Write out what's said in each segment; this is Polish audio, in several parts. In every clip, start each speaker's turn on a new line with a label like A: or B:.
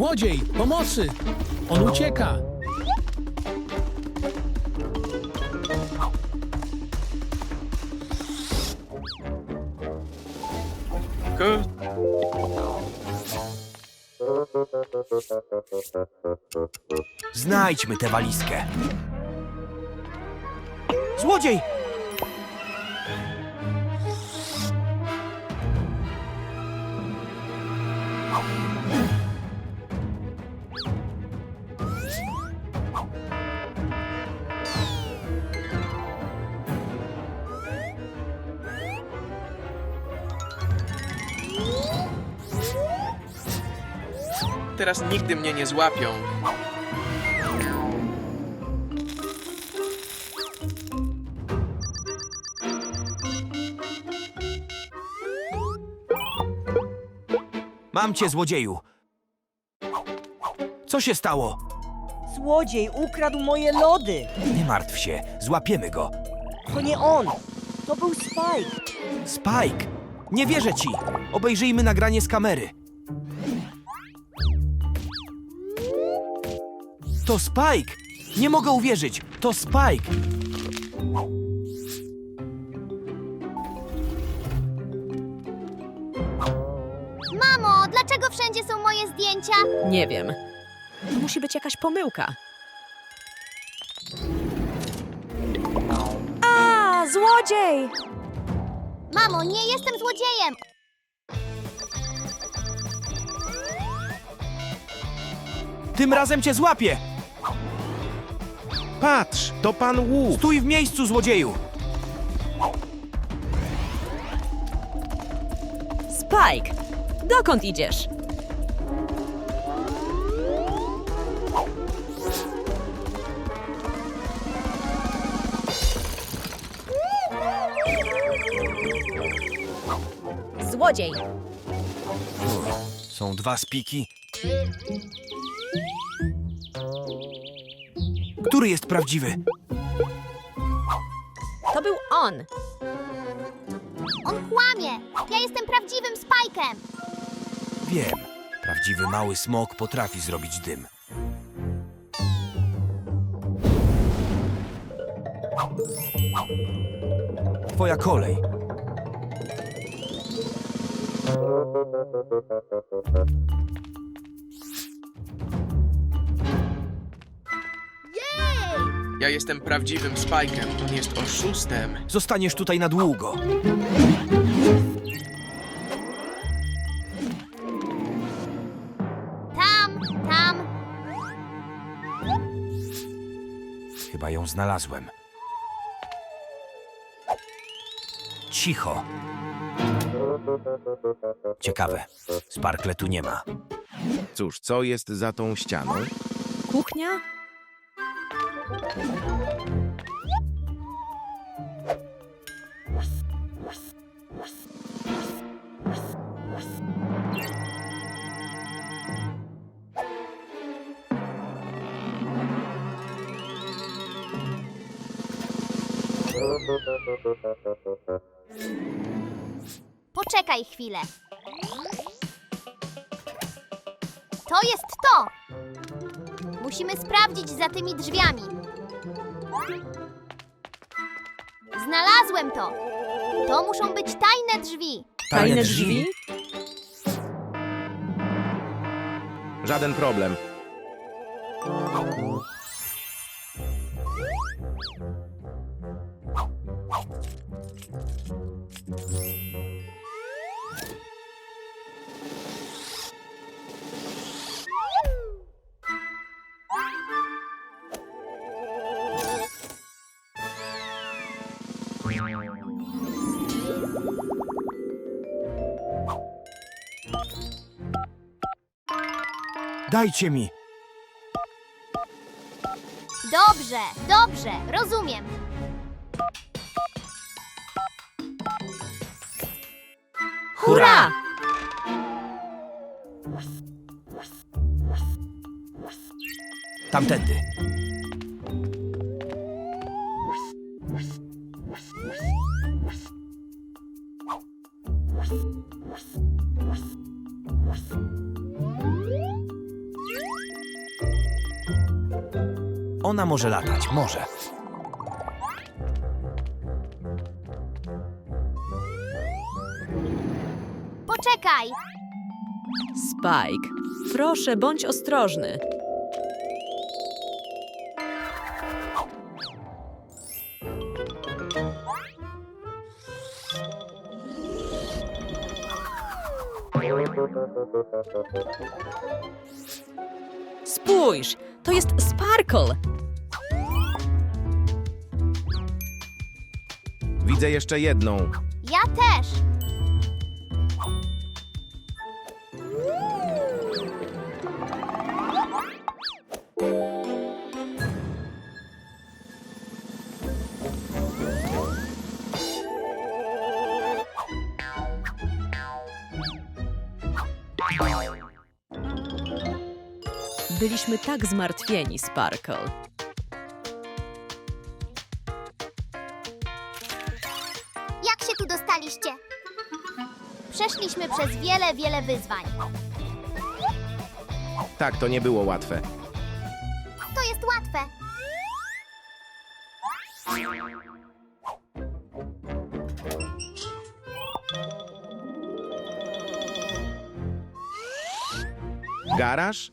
A: Złodziej! Pomocy! On ucieka!
B: K-
C: Znajdźmy tę walizkę. Złodziej!
B: Teraz nigdy mnie nie złapią.
C: Mam cię, złodzieju! Co się stało?
D: Złodziej ukradł moje lody.
C: Nie martw się, złapiemy go.
D: To nie on. To był Spike.
C: Spike! Nie wierzę ci! Obejrzyjmy nagranie z kamery. To Spike! Nie mogę uwierzyć! To Spike!
E: Mamo, dlaczego wszędzie są moje zdjęcia?
F: Nie wiem. To musi być jakaś pomyłka. A, złodziej!
E: Mamo, nie jestem złodziejem.
C: Tym razem cię złapię!
G: Patrz, to pan Wu.
C: Stój w miejscu, złodzieju!
F: Spike! Dokąd idziesz? Złodziej!
C: Są dwa spiki. Który jest prawdziwy?
F: To był on!
E: On kłamie. Ja jestem prawdziwym Spajkiem.
C: Wiem. Prawdziwy mały smok potrafi zrobić dym. Twoja kolej.
B: Ja jestem prawdziwym Spajkiem, on jest oszustem.
C: Zostaniesz tutaj na długo.
E: Tam, tam.
C: Chyba ją znalazłem. Cicho. Ciekawe. Sparkle tu nie ma.
G: Cóż, co jest za tą ścianą?
F: Kuchnia?
E: Poczekaj chwilę. To jest to. Musimy sprawdzić za tymi drzwiami. Znalazłem to. To muszą być tajne drzwi.
F: Tajne drzwi?
G: Żaden problem.
C: Dajcie mi!
E: Dobrze, dobrze, rozumiem.
F: Hurra!
C: Tamtędy. Może latać, może.
E: Poczekaj!
F: Spike, proszę, bądź ostrożny. Spójrz, to jest Sparkle.
G: Widzę jeszcze jedną.
E: Ja też!
F: Byliśmy tak zmartwieni, Sparkle.
E: Przez wiele, wiele wyzwań.
G: Tak, to nie było łatwe.
E: To jest łatwe.
G: Garaż?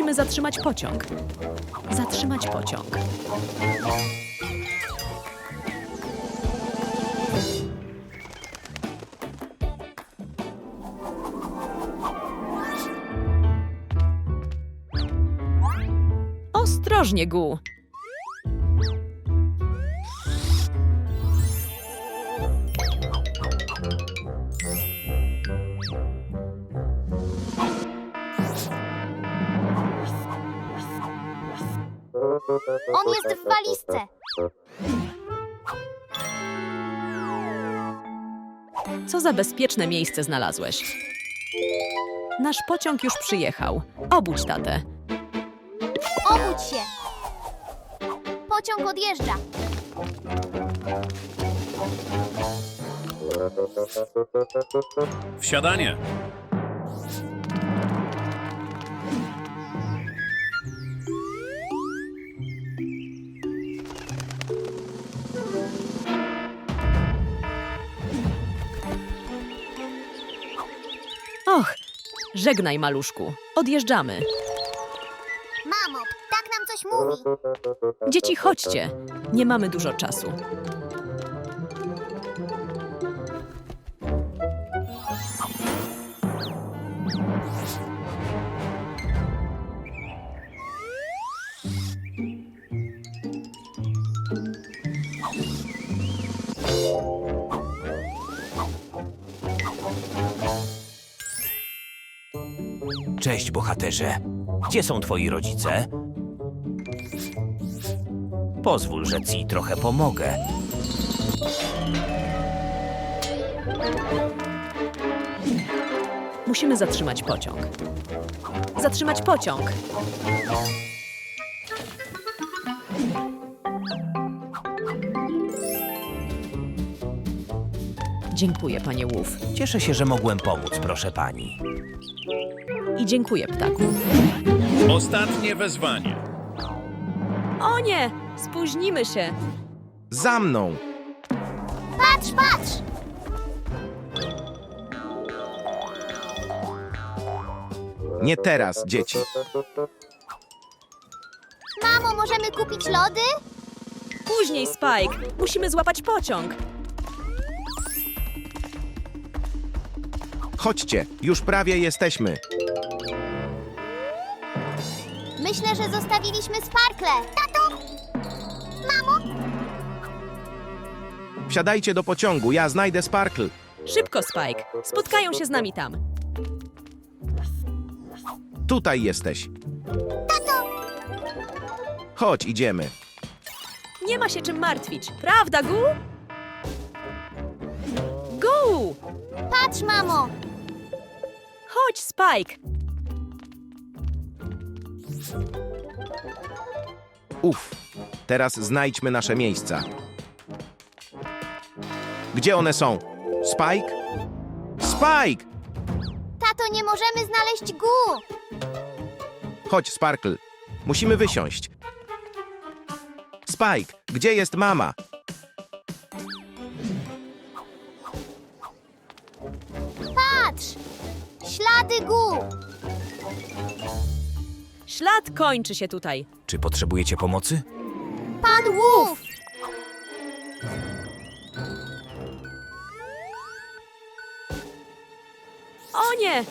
F: Musimy zatrzymać pociąg. Zatrzymać pociąg. Ostrożnie, Gu.
E: On jest w walizce.
F: Co za bezpieczne miejsce znalazłeś? Nasz pociąg już przyjechał. Obudź tatę.
E: Obudź się! Pociąg odjeżdża.
H: Wsiadanie.
F: Żegnaj, maluszku. Odjeżdżamy.
E: Mamo, tak nam coś mówi.
F: Dzieci, chodźcie. Nie mamy dużo czasu.
C: Gdzie są twoi rodzice? Pozwól, że ci trochę pomogę.
F: Musimy zatrzymać pociąg. Zatrzymać pociąg. Dziękuję, panie Łów.
C: Cieszę się, że mogłem pomóc, proszę pani.
F: I dziękuję, ptaku.
H: Ostatnie wezwanie.
F: O nie! Spóźnimy się.
G: Za mną!
E: Patrz, patrz!
G: Nie teraz, dzieci.
E: Mamo, możemy kupić lody?
F: Później, Spike. Musimy złapać pociąg.
G: Chodźcie, już prawie jesteśmy.
E: Myślę, że zostawiliśmy sparkle. Tato! Mamo!
G: Wsiadajcie do pociągu, ja znajdę Sparkle.
F: Szybko, Spike. Spotkają się z nami tam.
G: Tutaj jesteś. Chodź, idziemy.
F: Nie ma się czym martwić. Prawda, Gu? Gu!
E: Patrz, mamo!
F: Chodź, Spike.
G: Uf, teraz znajdźmy nasze miejsca. Gdzie one są? Spike? Spike!
E: Tato, nie możemy znaleźć Gu!
G: Chodź, Sparkle. Musimy wysiąść. Spike, gdzie jest mama?
E: Patrz! Ślady Gu!
F: Ślad kończy się tutaj.
C: Czy potrzebujecie pomocy?
E: Pan Łów!
F: O nie!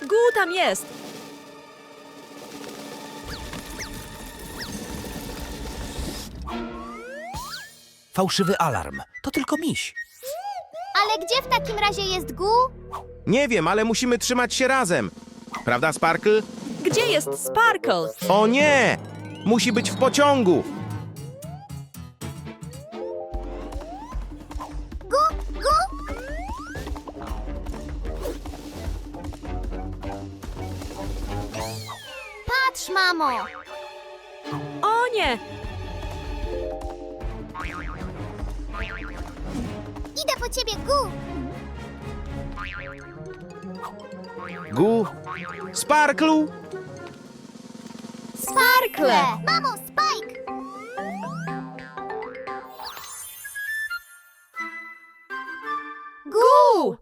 F: Gu tam jest!
C: Fałszywy alarm. To tylko miś.
E: Ale gdzie w takim razie jest Gu?
G: Nie wiem, ale musimy trzymać się razem. Prawda, Sparkle?
F: Gdzie jest Sparkle?
G: O nie! Musi być w pociągu!
E: Gu! Gu! Patrz, mamo!
F: O nie!
E: Idę po ciebie, Gu!
G: Gu? Sparklu?
F: Sparkle!
E: Mamo, Spike!
F: Gu!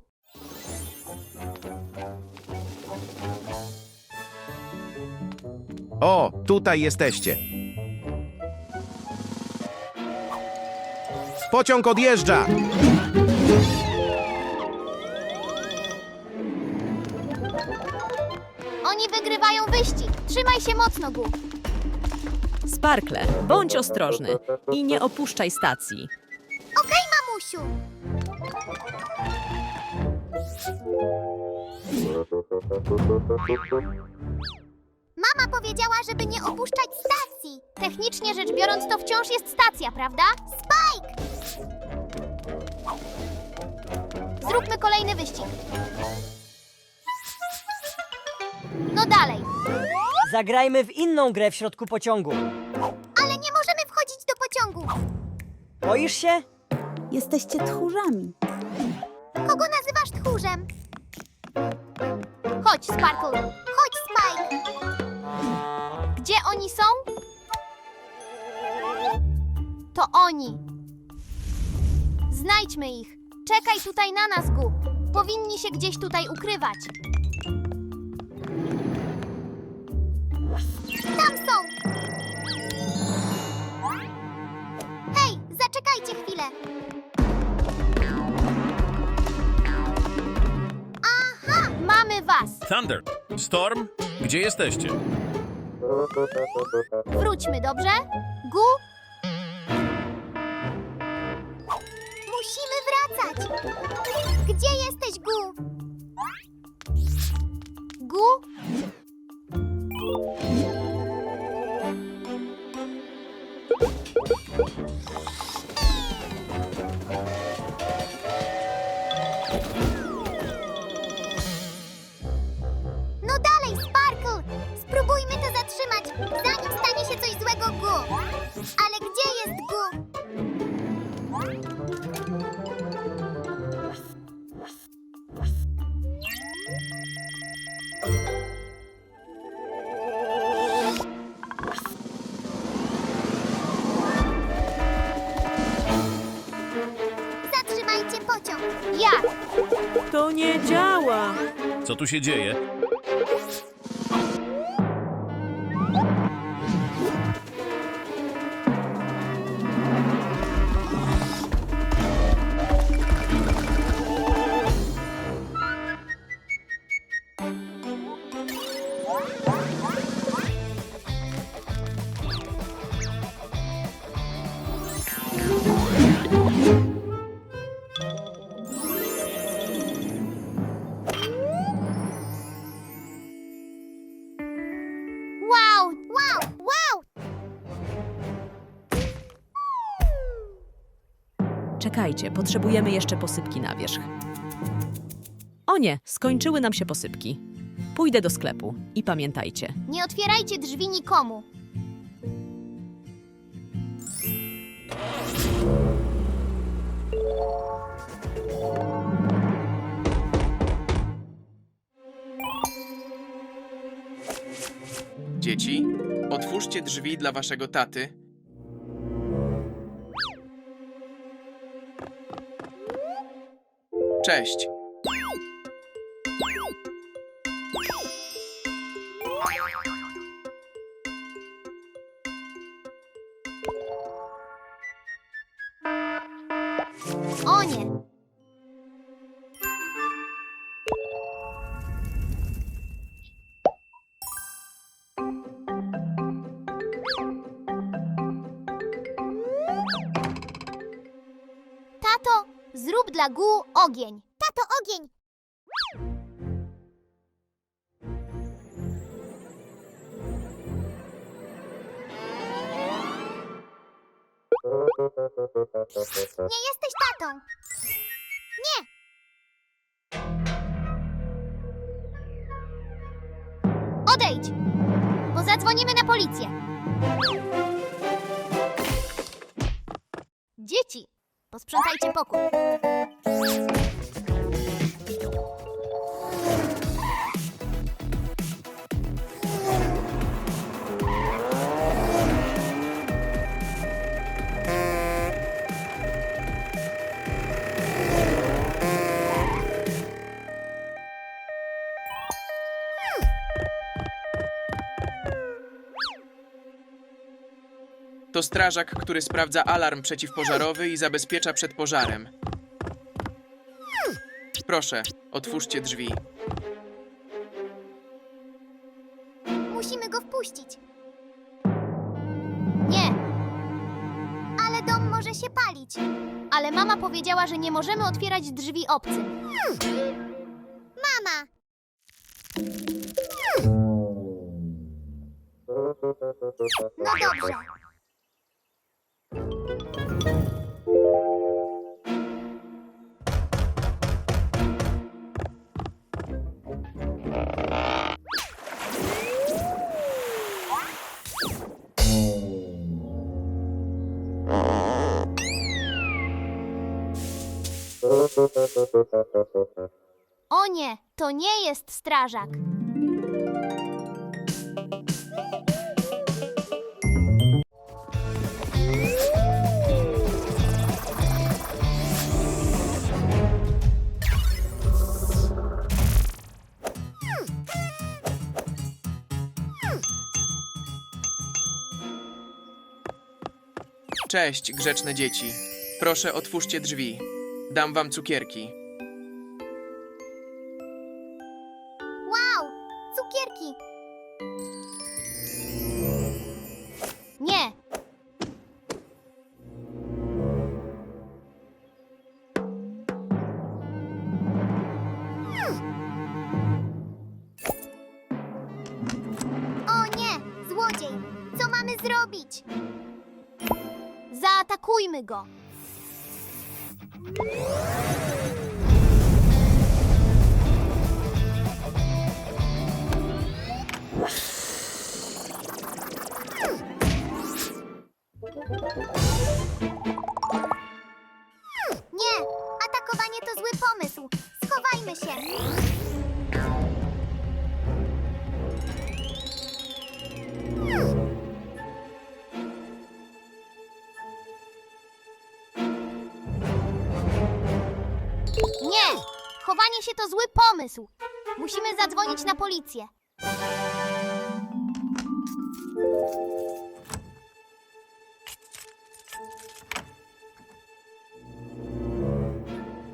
G: O, tutaj jesteście. Pociąg odjeżdża!
E: Się mocno, Gu.
F: Sparkle, bądź ostrożny i nie opuszczaj stacji.
E: Okej, mamusiu. Mama powiedziała, żeby nie opuszczać stacji. Technicznie rzecz biorąc, to wciąż jest stacja, prawda? Spike! Zróbmy kolejny wyścig. No dalej.
D: Zagrajmy w inną grę w środku pociągu.
E: Ale nie możemy wchodzić do pociągu.
D: Boisz się?
I: Jesteście tchórzami.
E: Kogo nazywasz tchórzem? Chodź, Sparkle. Chodź, Spike. Gdzie oni są? To oni. Znajdźmy ich. Czekaj tutaj na nas, Gu. Powinni się gdzieś tutaj ukrywać. Tam są. Hej, zaczekajcie chwilę. Aha, mamy was.
H: Thunder. Storm, gdzie jesteście?
E: Wróćmy, dobrze? Gu? Musimy wracać. Gdzie jesteś, Gu? Gu? Zatrzymajcie pociąg. Jak?
F: To nie działa!
H: Co tu się dzieje?
F: Czekajcie, potrzebujemy jeszcze posypki na wierzch. O nie, skończyły nam się posypki. Pójdę do sklepu i pamiętajcie.
E: Nie otwierajcie drzwi nikomu.
B: Dzieci, otwórzcie drzwi dla waszego taty Cześć.
E: Ogień. Tato, ogień! Nie jesteś tatą! Nie! Odejdź! Bo zadzwonimy na policję. Dzieci, posprzątajcie pokój.
B: Strażak, który sprawdza alarm przeciwpożarowy i zabezpiecza przed pożarem. Proszę, otwórzcie drzwi.
E: Musimy go wpuścić. Nie. Ale dom może się palić. Ale mama powiedziała, że nie możemy otwierać drzwi obcym. Mama! No dobrze. O nie, to nie jest strażak.
B: Cześć, grzeczne dzieci. Proszę, otwórzcie drzwi. Dam wam cukierki.
E: Wow, cukierki. Nie. O nie, złodziej. Co mamy zrobić? Zaatakujmy go. うわ! Chowanie się to zły pomysł. Musimy zadzwonić na policję.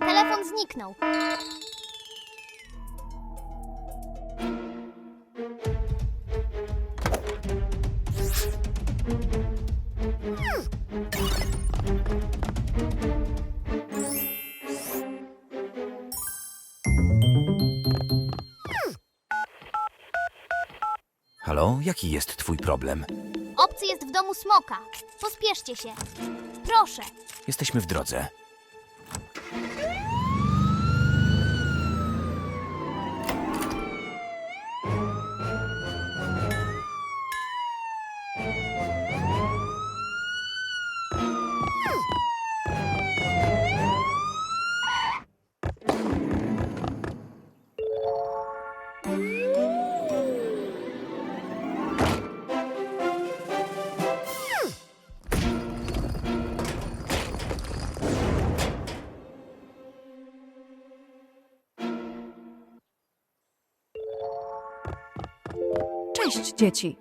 E: Telefon zniknął.
C: Jaki jest twój problem?
E: Obcy jest w domu smoka. Pospieszcie się. Proszę.
C: Jesteśmy w drodze.
J: Dzieci.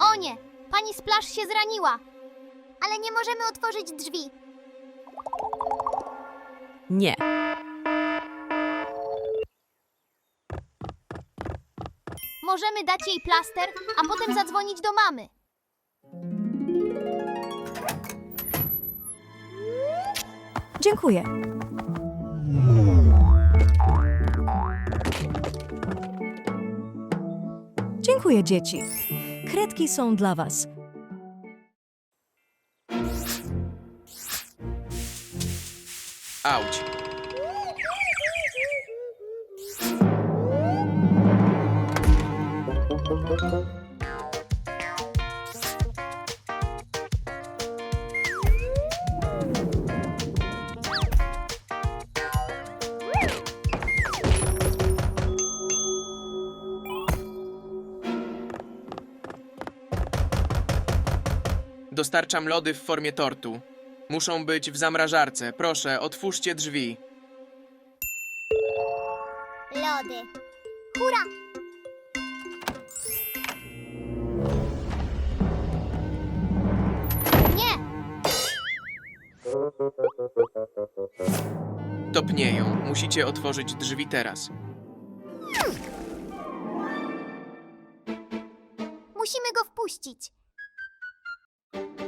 E: O nie! Pani Splash się zraniła! Ale nie możemy otworzyć drzwi.
F: Nie.
E: Możemy dać jej plaster, a potem zadzwonić do mamy.
J: Dziękuję. Dziękuję, dzieci. Kredki są dla was.
B: Auć. Dostarczam lody w formie tortu. Muszą być w zamrażarce. Proszę, otwórzcie drzwi.
E: Lody. Hurra! Nie!
B: Topnieją. Musicie otworzyć drzwi teraz.
E: Musimy go wpuścić.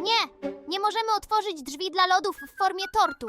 E: Nie! Nie możemy otworzyć drzwi dla lodów w formie tortu.